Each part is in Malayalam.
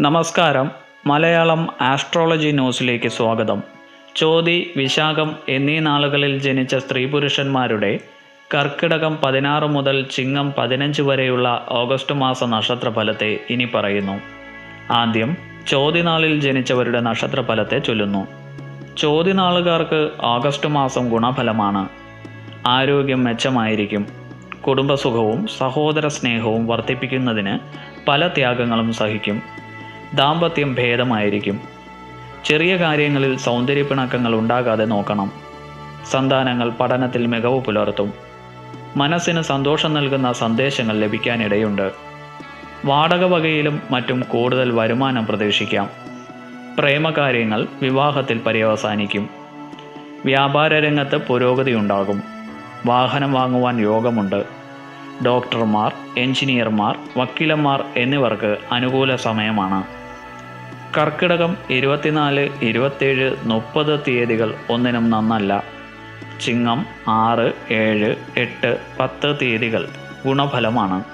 നമസ്കാരം. മലയാളം ആസ്ട്രോളജി ന്യൂസിലേക്ക് സ്വാഗതം. ചോതി വിശാഖം എന്നീ നാളുകളിൽ ജനിച്ച സ്ത്രീ പുരുഷന്മാരുടെ കർക്കിടകം പതിനാറ് മുതൽ ചിങ്ങം പതിനഞ്ച് വരെയുള്ള ഓഗസ്റ്റ് മാസ നക്ഷത്രഫലത്തെ ഇനി പറയുന്നു. ആദ്യം ചോതി നാളിൽ ജനിച്ചവരുടെ നക്ഷത്രഫലത്തെ ചൊല്ലുന്നു. ചോതി നാളുകാർക്ക് ഓഗസ്റ്റ് മാസം ഗുണഫലമാണ്. ആരോഗ്യം മെച്ചമായിരിക്കും. കുടുംബസുഖവും സഹോദര സ്നേഹവും വർദ്ധിപ്പിക്കുന്നതിന് പല ത്യാഗങ്ങളും സഹിക്കും. ദാമ്പത്യം ഭേദമായിരിക്കും. ചെറിയ കാര്യങ്ങളിൽ സൗന്ദര്യപ്പിണക്കങ്ങൾ ഉണ്ടാകാതെ നോക്കണം. സന്താനങ്ങൾ പഠനത്തിൽ മികവ് പുലർത്തും. മനസ്സിന് സന്തോഷം നൽകുന്ന സന്ദേശങ്ങൾ ലഭിക്കാനിടയുണ്ട്. വാടക വകയിലും മറ്റും കൂടുതൽ വരുമാനം പ്രതീക്ഷിക്കാം. പ്രേമകാര്യങ്ങൾ വിവാഹത്തിൽ പര്യവസാനിക്കും. വ്യാപാര രംഗത്ത് പുരോഗതി ഉണ്ടാകും. വാഹനം വാങ്ങുവാൻ യോഗമുണ്ട്. ഡോക്ടർമാർ എഞ്ചിനീയർമാർ വക്കീലന്മാർ എന്നിവർക്ക് അനുകൂല സമയമാണ്. കർക്കിടകം ഇരുപത്തിനാല് ഇരുപത്തേഴ് മുപ്പത് തീയതികൾ ഒന്നിനും നന്നല്ല. ചിങ്ങം ആറ് ഏഴ് എട്ട് പത്ത് തീയതികൾ ഗുണഫലമാണ്.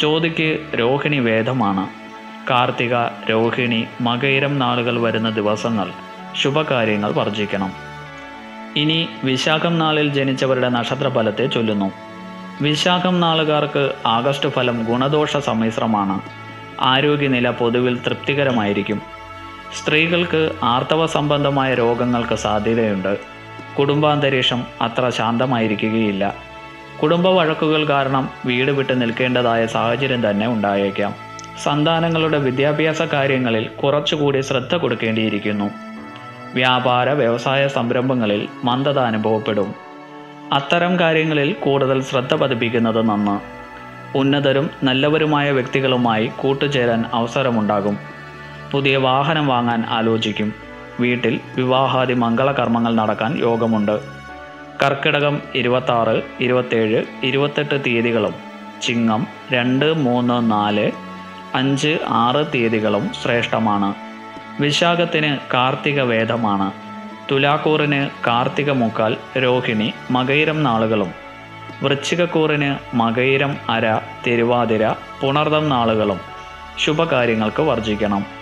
ചോതിക്ക് രോഹിണി വേദമാണ്. കാർത്തിക രോഹിണി മകയിരം നാളുകൾ വരുന്ന ദിവസങ്ങൾ ശുഭകാര്യങ്ങൾ വർജിക്കണം. ഇനി വിശാഖം നാളിൽ ജനിച്ചവരുടെ നക്ഷത്രഫലത്തെ ചൊല്ലുന്നു. വിശാഖം നാളുകാർക്ക് ആഗസ്റ്റ് ഫലം ഗുണദോഷ സമ്മിശ്രമാണ്. ആരോഗ്യനില പൊതുവിൽ തൃപ്തികരമായിരിക്കും. സ്ത്രീകൾക്ക് ആർത്തവ സംബന്ധമായ രോഗങ്ങൾക്ക് സാധ്യതയുണ്ട്. കുടുംബാന്തരീക്ഷം അത്ര ശാന്തമായിരിക്കുകയില്ല. കുടുംബ വഴക്കുകൾ കാരണം വീട് വിട്ട് നിൽക്കേണ്ടതായ സാഹചര്യം തന്നെ ഉണ്ടായേക്കാം. സന്താനങ്ങളുടെ വിദ്യാഭ്യാസ കാര്യങ്ങളിൽ കുറച്ചുകൂടി ശ്രദ്ധ കൊടുക്കേണ്ടിയിരിക്കുന്നു. വ്യാപാര വ്യവസായ സംരംഭങ്ങളിൽ മന്ദത അനുഭവപ്പെടും. അത്തരം കാര്യങ്ങളിൽ കൂടുതൽ ശ്രദ്ധ പതിപ്പിക്കുന്നത് നന്ന്. ഉന്നതരും നല്ലവരുമായ വ്യക്തികളുമായി കൂട്ടുചേരാൻ അവസരമുണ്ടാകും. പുതിയ വാഹനം വാങ്ങാൻ ആലോചിക്കും. വീട്ടിൽ വിവാഹാദി മംഗളകർമ്മങ്ങൾ നടക്കാൻ യോഗമുണ്ട്. കർക്കിടകം ഇരുപത്താറ് ഇരുപത്തേഴ് ഇരുപത്തെട്ട് തീയതികളും ചിങ്ങം രണ്ട് മൂന്ന് നാല് അഞ്ച് ആറ് തീയതികളും ശ്രേഷ്ഠമാണ്. വിശാഖത്തിന് കാർത്തിക വേദമാണ്. തുലാക്കൂറിന് കാർത്തിക മുക്കാൽ രോഹിണി മകൈരം നാളുകളും വൃശ്ചികക്കൂറിന് മകയിരം അര തിരുവാതിര പുണർദം നാളുകളും ശുഭകാര്യങ്ങൾക്ക് വർജിക്കണം